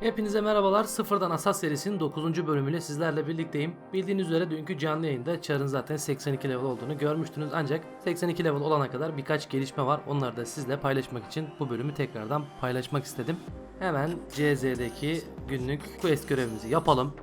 Hepinize merhabalar. Sıfırdan Asas serisinin 9. bölümüyle sizlerle birlikteyim. Bildiğiniz üzere dünkü canlı yayında Char'ın zaten 82 level olduğunu görmüştünüz. Ancak 82 level olana kadar birkaç gelişme var. Onları da sizle paylaşmak için bu bölümü tekrardan paylaşmak istedim. Hemen CZ'deki günlük quest görevimizi yapalım.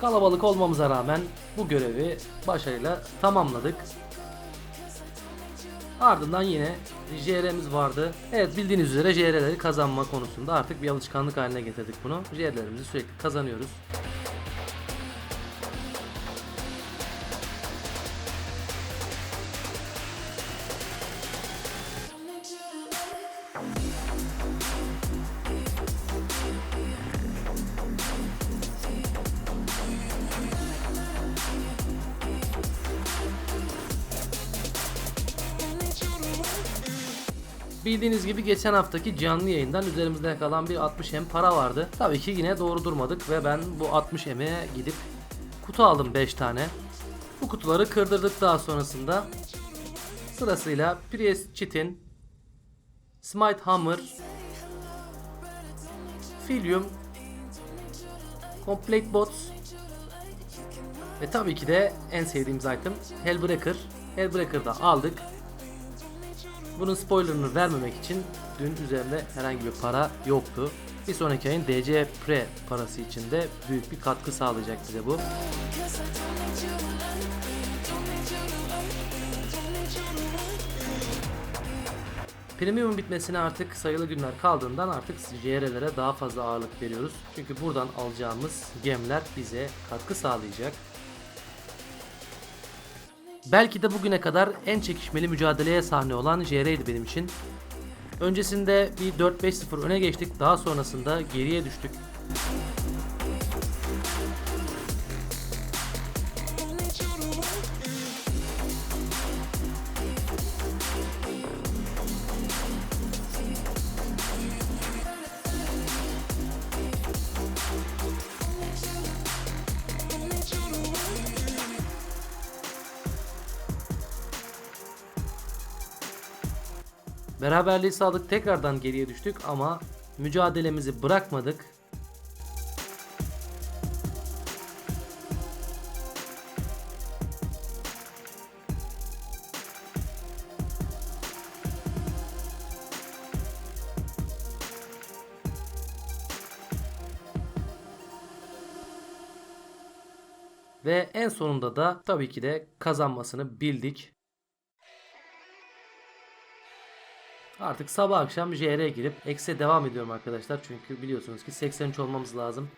Kalabalık olmamıza rağmen bu görevi başarıyla tamamladık. Ardından yine JR'miz vardı. Evet bildiğiniz üzere JR'leri kazanma konusunda artık bir alışkanlık haline getirdik bunu. JR'lerimizi sürekli kazanıyoruz. Bildiğiniz gibi geçen haftaki canlı yayından üzerimizde kalan bir 60 M para vardı. Tabii ki yine doğru durmadık ve ben bu 60 M'e gidip kutu aldım 5 tane. Bu kutuları kırdırdık daha sonrasında. Sırasıyla Priest Chitin, Smite Hammer, Filium, Complete Bots ve tabii ki de en sevdiğimiz item Hellbreaker. Hellbreaker'ı da aldık. Bunun spoilerını vermemek için dün üzerinde herhangi bir para yoktu. Bir sonraki ayın DC Pre parası için de büyük bir katkı sağlayacak bize bu. Premium bitmesine artık sayılı günler kaldığından artık JR'lere daha fazla ağırlık veriyoruz. Çünkü buradan alacağımız gemler bize katkı sağlayacak. Belki de bugüne kadar en çekişmeli mücadeleye sahne olan JR'ydi benim için. Öncesinde bir 4-5-0 öne geçtik. Daha sonrasında geriye düştük. Beraberliği sağladık tekrardan geriye düştük ama mücadelemizi bırakmadık. Ve en sonunda da tabii ki de kazanmasını bildik. Artık sabah akşam JR'ye girip X'e devam ediyorum arkadaşlar. Çünkü biliyorsunuz ki 83 olmamız lazım.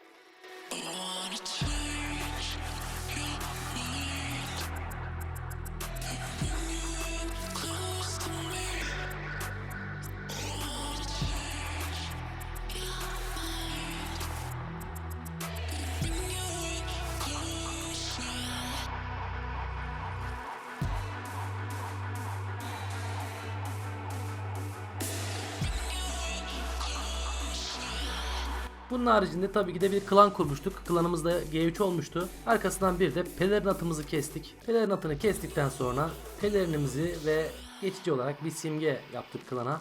Bunun haricinde tabii ki de bir klan kurmuştuk. Klanımız da G3 olmuştu. Arkasından bir de pelerin atımızı kestik. Pelerin atını kestikten sonra pelerinimizi ve geçici olarak bir simge yaptık klana.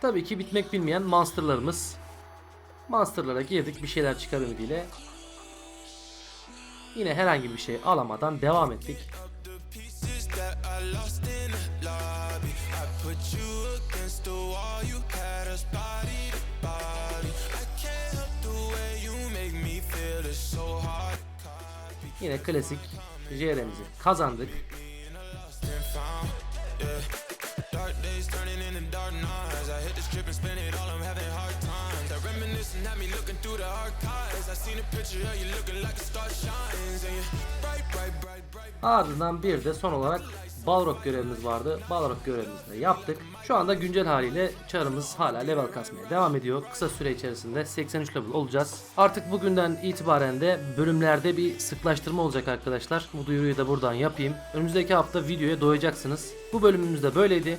Tabii ki bitmek bilmeyen monsterlarımız. Monsterlara girdik bir şeyler çıkar ümidiyle. Yine herhangi bir şey alamadan devam ettik. Yine klasik JR'mizi kazandık. Days turning into dark nights. I hit the strip and spend it all, I'm having hard times. That reminiscing had me looking through the archives. I seen a picture of you looking like a star shines. And you bright, bright, bright, bright. Ardından bir de son olarak Balrog görevimiz vardı. Balrog görevimizi de yaptık. Şu anda güncel haliyle çarımız hala level kasmaya devam ediyor. Kısa süre içerisinde 83 level olacağız. Artık bugünden itibaren de bölümlerde bir sıklaştırma olacak arkadaşlar. Bu duyuruyu da buradan yapayım. Önümüzdeki hafta videoya doyacaksınız. Bu bölümümüz de böyleydi.